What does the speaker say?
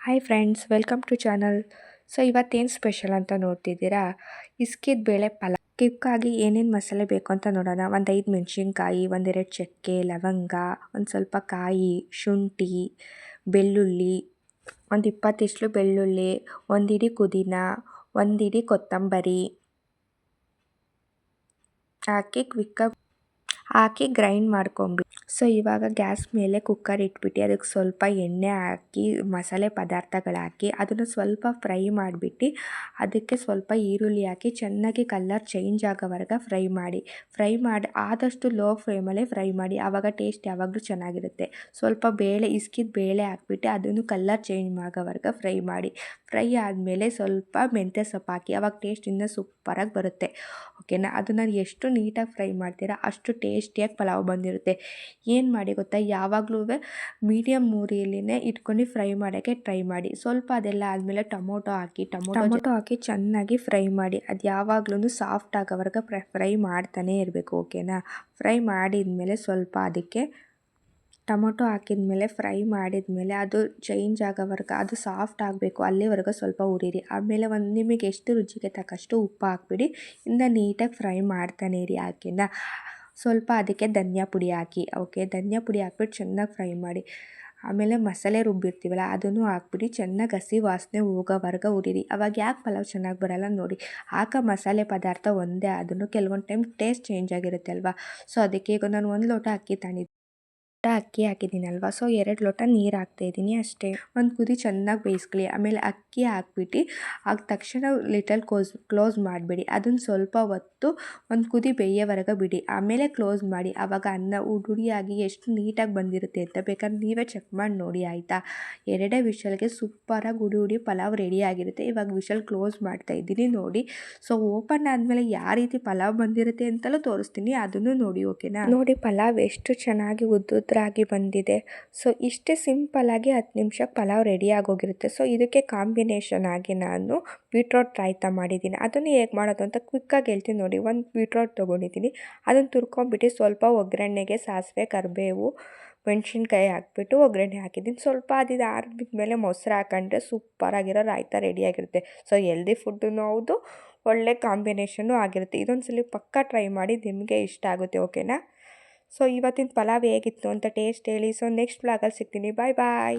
Hi friends welcome to channel so ಇವತ್ತೇನು special ಅಂತ ನೋಡ್ತಿದ್ದೀರಾ? ಇಸ್ಕಿದ ಬೇಳೆ ಪಲಾವ್ ಕಿಕ್ಕಾಗಿ ಏನೇನು ಮಸಾಲೆ ಬೇಕು ಅಂತ ನೋಡೋಣ. ಒಂದು ಐದು ಮೆಣಸಿನ್ಕಾಯಿ ಒಂದೆರಡು ಚಕ್ಕೆ, ಲವಂಗ, ಒಂದು ಸ್ವಲ್ಪ ಕಾಯಿ, ಶುಂಠಿ, ಬೆಳ್ಳುಳ್ಳಿ, ಒಂದು ಇಪ್ಪತ್ತಿಷ್ಟು ಬೆಳ್ಳುಳ್ಳಿ ಒಂದಿಡಿ ಕುದಿನ ಒಂದಿಡಿ ಕೊತ್ತಂಬರಿ. ಹಾಕಿ ಕ್ವಿಕ್ಕಾಗಿ ಹಾಕಿ ಗ್ರೈಂಡ್ ಮಾಡ್ಕೊಂಬಿಟ್ಟು ಸೊ ಇವಾಗ ಗ್ಯಾಸ್ ಮೇಲೆ ಕುಕ್ಕರ್ ಇಟ್ಬಿಟ್ಟು ಅದಕ್ಕೆ ಸ್ವಲ್ಪ ಎಣ್ಣೆ ಹಾಕಿ, ಮಸಾಲೆ ಪದಾರ್ಥಗಳು ಹಾಕಿ ಅದನ್ನು ಸ್ವಲ್ಪ ಫ್ರೈ ಮಾಡಿಬಿಟ್ಟು ಅದಕ್ಕೆ ಸ್ವಲ್ಪ ಈರುಳ್ಳಿ ಹಾಕಿ ಚೆನ್ನಾಗಿ ಕಲ್ಲರ್ ಚೇಂಜ್ ಆಗೋವರೆಗೆ ಫ್ರೈ ಮಾಡಿ. ಫ್ರೈ ಮಾಡಿ, ಆದಷ್ಟು ಲೋ ಫ್ಲೇಮಲ್ಲೇ ಫ್ರೈ ಮಾಡಿ. ಆವಾಗ ಟೇಸ್ಟ್ ಯಾವಾಗಲೂ ಚೆನ್ನಾಗಿರುತ್ತೆ. ಸ್ವಲ್ಪ ಬೇಳೆ, ಇಸ್ಕಿದ ಬೇಳೆ ಹಾಕ್ಬಿಟ್ಟು ಅದನ್ನು ಕಲ್ಲರ್ ಚೇಂಜ್ ಆಗೋವರೆಗೆ ಫ್ರೈ ಮಾಡಿ. ಫ್ರೈ ಆದಮೇಲೆ ಸ್ವಲ್ಪ ಮೆಂತ್ಯ ಸೊಪ್ಪು ಹಾಕಿ ಅವಾಗ ಟೇಸ್ಟ್ ಇನ್ನೂ ಸೂಪರಾಗಿ ಬರುತ್ತೆ. ಓಕೆನಾ ಅದನ್ನು ಎಷ್ಟು ನೀಟಾಗಿ ಫ್ರೈ ಮಾಡ್ತೀರಾ ಅಷ್ಟು ಟೇಸ್ಟಿಯಾಗಿ ಪಲಾವ್ ಬಂದಿರುತ್ತೆ. ಏನು ಮಾಡಿ ಗೊತ್ತಾ? ಯಾವಾಗಲೂ ಮೀಡಿಯಮ್ ಮೂರಿಯಲ್ಲಿನೇ ಇಟ್ಕೊಂಡು ಫ್ರೈ ಮಾಡೋಕ್ಕೆ ಟ್ರೈ ಮಾಡಿ. ಸ್ವಲ್ಪ ಅದೆಲ್ಲ ಆದಮೇಲೆ ಟೊಮೊಟೊ ಹಾಕಿ, ಟೊಮೊಟೊ ಟೊಮೊಟೊ ಹಾಕಿ ಚೆನ್ನಾಗಿ ಫ್ರೈ ಮಾಡಿ. ಅದು ಯಾವಾಗಲೂ ಸಾಫ್ಟ್ ಆಗೋವರೆಗೆ ಫ್ರೈ ಮಾಡ್ತಾನೆ ಇರಬೇಕು ಓಕೆನಾ ಫ್ರೈ ಮಾಡಿದ ಮೇಲೆ ಸ್ವಲ್ಪ ಅದಕ್ಕೆ ಟೊಮೊಟೊ ಹಾಕಿದ ಮೇಲೆ ಫ್ರೈ ಮಾಡಿದ ಮೇಲೆ ಅದು ಚೇಂಜ್ ಆಗೋವರೆಗೆ, ಅದು ಸಾಫ್ಟ್ ಆಗಬೇಕು, ಅಲ್ಲಿವರೆಗೂ ಸ್ವಲ್ಪ ಉರಿರಿ ಆಮೇಲೆ ಒಂದು ನಿಮಗೆ ಎಷ್ಟು ರುಚಿಗೆ ತಕ್ಕಷ್ಟು ಉಪ್ಪು ಹಾಕ್ಬಿಡಿ, ಇಂದ ನೀಟಾಗಿ ಫ್ರೈ ಮಾಡ್ತಾನೆ ಇರಿ ಹಾಕಿನ ಸ್ವಲ್ಪ ಅದಕ್ಕೆ ಧನಿಯಾ ಪುಡಿ ಹಾಕಿ, ಓಕೆ? ಧನಿಯಾ ಪುಡಿ ಹಾಕ್ಬಿಟ್ಟು ಚೆನ್ನಾಗಿ ಫ್ರೈ ಮಾಡಿ. ಆಮೇಲೆ ಮಸಾಲೆ ರುಬ್ಬಿರ್ತೀವಲ್ಲ, ಅದನ್ನು ಹಾಕ್ಬಿಟ್ಟು ಚೆನ್ನಾಗಿ ಹಸಿ ವಾಸನೆ ಹೋಗೋವರ್ಗ ಉರಿರಿ ಅವಾಗ ಯಾಕೆ ಪಲಾವ್ ಚೆನ್ನಾಗಿ ಬರೋಲ್ಲ ನೋಡಿ. ಹಾಕೋ ಮಸಾಲೆ ಪದಾರ್ಥ ಒಂದೇ, ಅದನ್ನು ಕೆಲವೊಂದು ಟೈಮ್ ಟೇಸ್ಟ್ ಚೇಂಜ್ ಆಗಿರುತ್ತೆ ಅಲ್ವಾ? ಸೊ ಅದಕ್ಕೆ ಈಗ ನಾನು ಒಂದು ಲೋಟ ಅಕ್ಕಿ ತಂದಿದ್ದೆ ಲೋಟ ಅಕ್ಕಿ ಹಾಕಿದ್ದೀನಲ್ವ ಸೊ ಎರಡು ಲೋಟ ನೀರು ಹಾಕ್ತಾಯಿದ್ದೀನಿ ಅಷ್ಟೇ. ಒಂದು ಕುದಿ ಚೆನ್ನಾಗಿ ಬೇಯಿಸ್ಕೊಳ್ಳಿ. ಆಮೇಲೆ ಅಕ್ಕಿ ಹಾಕ್ಬಿಟ್ಟು ಆಗ ತಕ್ಷಣ ಲಿಟಲ್ ಕ್ಲೋಸ್ ಕ್ಲೋಸ್ ಮಾಡಿಬಿಡಿ. ಅದನ್ನು ಸ್ವಲ್ಪ ಹೊತ್ತು ಒಂದು ಕುದಿ ಬೇಯೋವರೆಗೆ ಬಿಡಿ. ಆಮೇಲೆ ಕ್ಲೋಸ್ ಮಾಡಿ. ಆವಾಗ ಅನ್ನ ಉಡುಡಿಯಾಗಿ ಎಷ್ಟು ನೀಟಾಗಿ ಬಂದಿರುತ್ತೆ ಅಂತ ಬೇಕಾದ್ರೆ ನೀವೇ ಚೆಕ್ ಮಾಡಿ ನೋಡಿ, ಆಯಿತಾ? ಎರಡೇ ವಿಷಲ್ಗೆ ಸೂಪರಾಗಿ ಉಡಿ ಉಡಿ ಪಲಾವ್ ರೆಡಿ ಆಗಿರುತ್ತೆ. ಇವಾಗ ವಿಷಲ್ ಕ್ಲೋಸ್ ಮಾಡ್ತಾ ಇದ್ದೀನಿ ನೋಡಿ. ಸೊ ಓಪನ್ ಆದಮೇಲೆ ಯಾವ ರೀತಿ ಪಲಾವ್ ಬಂದಿರುತ್ತೆ ಅಂತಲೂ ತೋರಿಸ್ತೀನಿ. ಅದನ್ನು ನೋಡಿ ಓಕೆನಾ ನೋಡಿ, ಪಲಾವ್ ಎಷ್ಟು ಚೆನ್ನಾಗಿ ಉದ್ದು ಉದ್ರಾಗಿ ಬಂದಿದೆ. ಸೊ, ಇಷ್ಟೇ ಸಿಂಪಲ್ಲಾಗಿ ಹತ್ತು ನಿಮಿಷಕ್ಕೆ ಪಲಾವ್ ರೆಡಿ ಆಗೋಗಿರುತ್ತೆ. ಸೊ, ಇದಕ್ಕೆ ಕಾಂಬಿನೇಷನ್ ಆಗಿ ನಾನು ಬೀಟ್ರೋಟ್ ರಾಯ್ತ ಮಾಡಿದ್ದೀನಿ. ಅದನ್ನು ಹೇಗೆ ಮಾಡೋದು ಅಂತ ಕ್ವಿಕ್ಕಾಗಿ ಹೇಳ್ತೀನಿ ನೋಡಿ. ಒಂದು ಬೀಟ್ರೋಟ್ ತೊಗೊಂಡಿದ್ದೀನಿ. ಅದನ್ನು ತುರ್ಕೊಂಬಿಟ್ಟು ಸ್ವಲ್ಪ ಒಗ್ಗರಣೆಗೆ ಸಾಸಿವೆ, ಕರಿಬೇವು, ಮೆಣಸಿನ್ಕಾಯಿ ಹಾಕ್ಬಿಟ್ಟು ಒಗ್ಗರಣೆ ಹಾಕಿದ್ದೀನಿ. ಸ್ವಲ್ಪ ಅದಿದು ಆರಿದ ಮೇಲೆ ಮೊಸರು ಹಾಕೊಂಡ್ರೆ ಸೂಪರಾಗಿರೋ ರಾಯ್ತ ರೆಡಿಯಾಗಿರುತ್ತೆ ಸೊ ಎಲ್ದಿ ಫುಡ್ಡೂ ಹೌದು, ಒಳ್ಳೆ ಕಾಂಬಿನೇಷನ್ನು ಆಗಿರುತ್ತೆ. ಇದೊಂದು ಸಲ ಪಕ್ಕ ಟ್ರೈ ಮಾಡಿ ನಿಮಗೆ ಇಷ್ಟ ಆಗುತ್ತೆ ಓಕೆನಾ ಸೊ ಇವತ್ತಿನ ಪಲಾವ್ ಹೇಗಿತ್ತು ಅಂತ ಟೇಸ್ಟ್ ಹೇಳಿ. ಸೊ ನೆಕ್ಸ್ಟ್ ಬ್ಲಾಗಲ್ಲಿ ಸಿಗ್ತೀನಿ. ಬಾಯ್ ಬಾಯ್